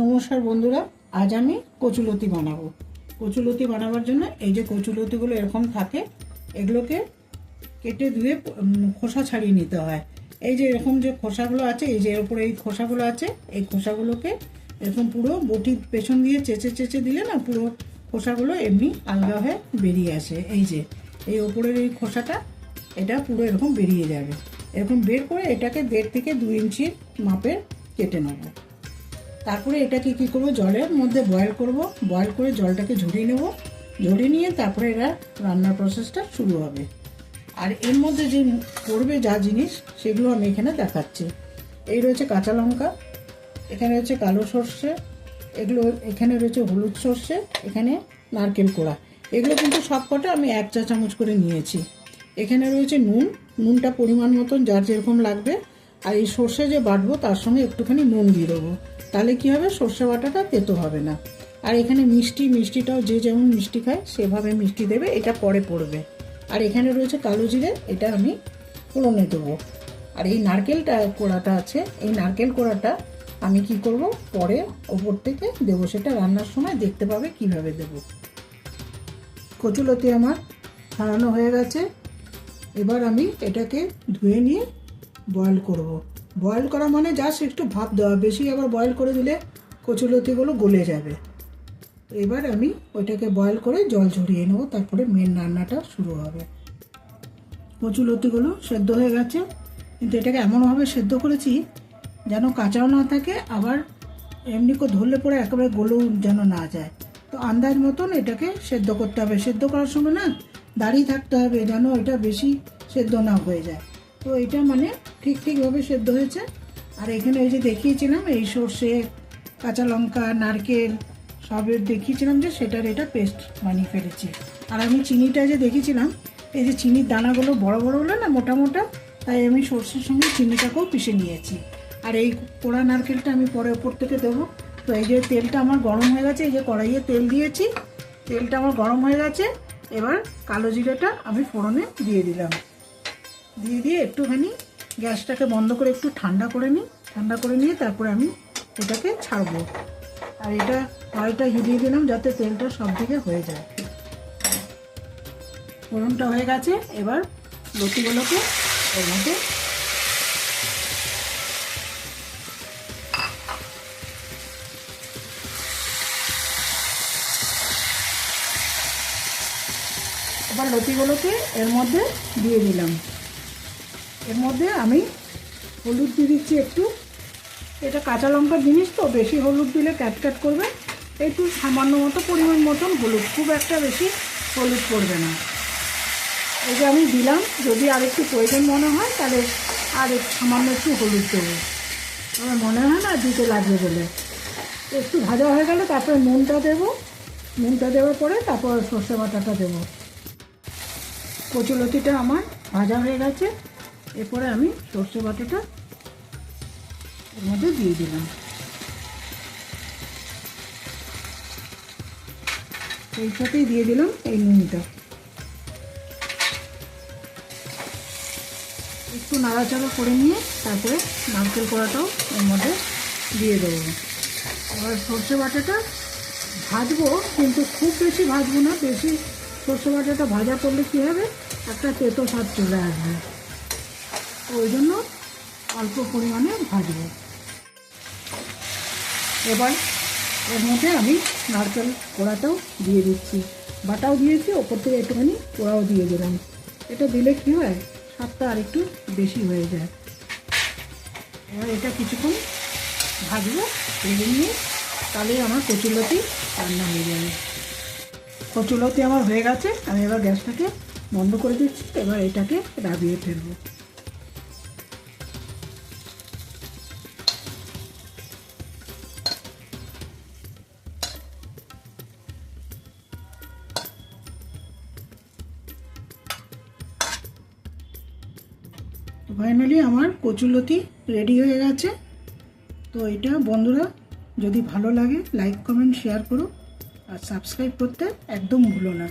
নমস্কার বন্ধুরা, আজ আমি কচুলতি বানাবো। কচুলতি বানাবার জন্য এই যে কচুলতিগুলো এরকম থাকে, এগুলোকে কেটে ধুয়ে খোসা ছাড়িয়ে নিতে হয়। এই যে এরকম যে খোসাগুলো আছে, এই যে এর উপরে এই খোসাগুলো আছে, এই খোসাগুলোকে এরকম পুরো বটির পেছন দিয়ে চেঁচে চেঁচে দিলে না, পুরো খোসাগুলো এমনি আলগা হয়ে বেরিয়ে আসে। এই যে, এই ওপরের এই খোসাটা, এটা পুরো এরকম বেরিয়ে যাবে। এরকম বের করে এটাকে দেড় থেকে দু ইঞ্চির মাপের কেটে নেব। তারপরে এটাকে কি করব? জলের মধ্যে বয়েল করব। বয়েল করে জলটাকে ঝরিয়ে নেব। ঝরিয়ে নিয়ে তারপরে এরা রান্নার প্রসেসটা শুরু হবে। আর এর মধ্যে যে পড়বে যা জিনিস, সেগুলো আমি এখানে দেখাচ্ছি। এই রয়েছে কাঁচা লঙ্কা, এখানে রয়েছে কালো সর্ষে, এগুলো এখানে রয়েছে হলুদ সর্ষে, এখানে নারকেল কোড়া। এগুলো কিন্তু সব কটা আমি এক চা চামচ করে নিয়েছি। এখানে রয়েছে নুন। নুনটা পরিমাণ মতন, যার যেরকম লাগবে আর এই সর্ষে যে বাটবো, তার সঙ্গে একটুখানি নুন দিয়ে দেবো। তাহলে কী হবে? সর্ষে বাটাটা তেতো হবে না। আর এখানে মিষ্টি, মিষ্টিটাও যে যেমন মিষ্টি খায়, সেভাবে মিষ্টি দেবে, এটা পরে পড়বে। আর এখানে রয়েছে কালো জিরে, এটা আমি ফোড়নে দেবো। আর এই নারকেলটা কোড়াটা আছে, এই নারকেল কোড়াটা আমি কি করব? পরে ওপর থেকে দেবো, সেটা রান্নার সময় দেখতে পাবে কীভাবে দেবো। কচুলতি আমার ছাড়ানো হয়ে গেছে। এবার আমি এটাকে ধুয়ে নিয়ে বয়েল করব। বয়েল করা মানে জাস্ট একটু ভাপ দেওয়া। বেশি আবার বয়েল করে দিলে কচুলতিগুলো গলে যাবে। এবার আমি ওইটাকে বয়েল করে জল ঝরিয়ে নেব, তারপরে মেন রান্নাটা শুরু হবে। কচুলতিগুলো সেদ্ধ হয়ে গেছে। কিন্তু এটাকে এমনভাবে সেদ্ধ করেছি যেন কাঁচাও না থাকে, আবার এমনি করে ধরলে পরে একেবারে গলেও যেন না যায়। তো আন্দাজ মতন এটাকে সেদ্ধ করতে হবে। সেদ্ধ করার সময় না দাঁড়িয়ে থাকতে হবে যেন এটা বেশি সেদ্ধ না হয়ে যায়। তো এটা মানে ঠিক ঠিকভাবে সেদ্ধ হয়েছে। আর এখানে ওই যে দেখিয়েছিলাম, এই সর্ষে, কাঁচা লঙ্কা, নারকেল, সবের দেখিয়েছিলাম যে সেটার এটা পেস্ট বানিয়ে ফেলেছি। আর আমি চিনিটা যে দেখেছিলাম এই যে চিনির দানাগুলো বড় বড় হলো না মোটা মোটা, তাই আমি সর্ষের সঙ্গে চিনিটাকেও পিষে নিয়েছি। আর এই পোড়া নারকেলটা আমি পরে ওপর থেকে দেবো। তো এই যে তেলটা আমার গরম হয়ে গেছে, এই যে কড়াইয়ে তেল দিয়েছি, তেলটা আমার গরম হয়ে গেছে, এবার কালো জিরাটা আমি ফোড়নে দিয়ে দিলাম। দিয়ে দিয়ে একটুখানি গ্যাসটাকে বন্ধ করে একটু ঠান্ডা করে নিই। ঠান্ডা করে নিয়ে তারপরে আমি এটাকে ছাড়বো। আর এটা কড়াইটা হিলিয়ে দিলাম যাতে তেলটা সব দিকে হয়ে যায়। ফোড়নটা হয়ে গেছে, এবার লতিগুলোকে এর মধ্যে এবার লতিগুলোকে এর মধ্যে দিয়ে দিলাম। এর মধ্যে আমি হলুদ দিয়ে দিচ্ছি একটু। এটা কাঁচা লঙ্কার জিনিস তো, বেশি হলুদ দিলে ক্যাট ক্যাট করবে। একটু সামান্য মতো পরিমাণ মতন হলুদ, খুব একটা বেশি হলুদ পড়বে না। এই যে আমি দিলাম, যদি আর একটু প্রয়োজন মনে হয়, তাহলে আর সামান্য একটু হলুদ দেবো। আমার মনে হয় না দিতে লাগবে বলে। একটু ভাজা হয়ে গেলে তারপরে নুনটা দেবো। নুনটা দেওয়ার পরে তারপর সর্ষে বাটাটা দেবো। কচুলতিটা আমার ভাজা হয়ে গেছে। এরপরে আমি সর্ষে বাটাটা এর মধ্যে দিয়ে দিলাম। এই সাথেই দিয়ে দিলাম এই নুনটা। একটু নাড়াচাড়া করে নিয়ে তারপরে নারকেল কড়াটাও এর মধ্যে দিয়ে দেবো। এবার সর্ষে বাটাটা ভাজবো, কিন্তু খুব বেশি ভাজবো না, বেশি সর্ষে বাটাটা ভাজা করলে কী হবে? একটা তেতো স্বাদ চলে আসবে। ওই জন্য অল্প পরিমাণে ভাজবো। এবার এর মধ্যে আমি নারকেল কোড়াটাও দিয়ে দিচ্ছি। বাটাও দিয়েছি, ওপর থেকে একটুখানি কোড়াও দিয়ে দিলাম। এটা দিলে কী হয়, স্বাদটা আর একটু বেশি হয়ে যায়। এবার এটা কিছুক্ষণ ভাজবো, ভেজে নিয়ে তাহলেই আমার কচুলতি রান্না হয়ে যাবে। কচুলতি আমার হয়ে গেছে, আমি এবার গ্যাসটাকে বন্ধ করে দিচ্ছি, এবার এটাকে ডাবিয়ে ফেলব। ফাইনালি আমার কচুলতি রেডি হয়ে গেছে। তো এটা বন্ধুরা, যদি ভালো লাগে লাইক কমেন্ট শেয়ার করো। আর সাবস্ক্রাইব করতে একদম ভুলো না।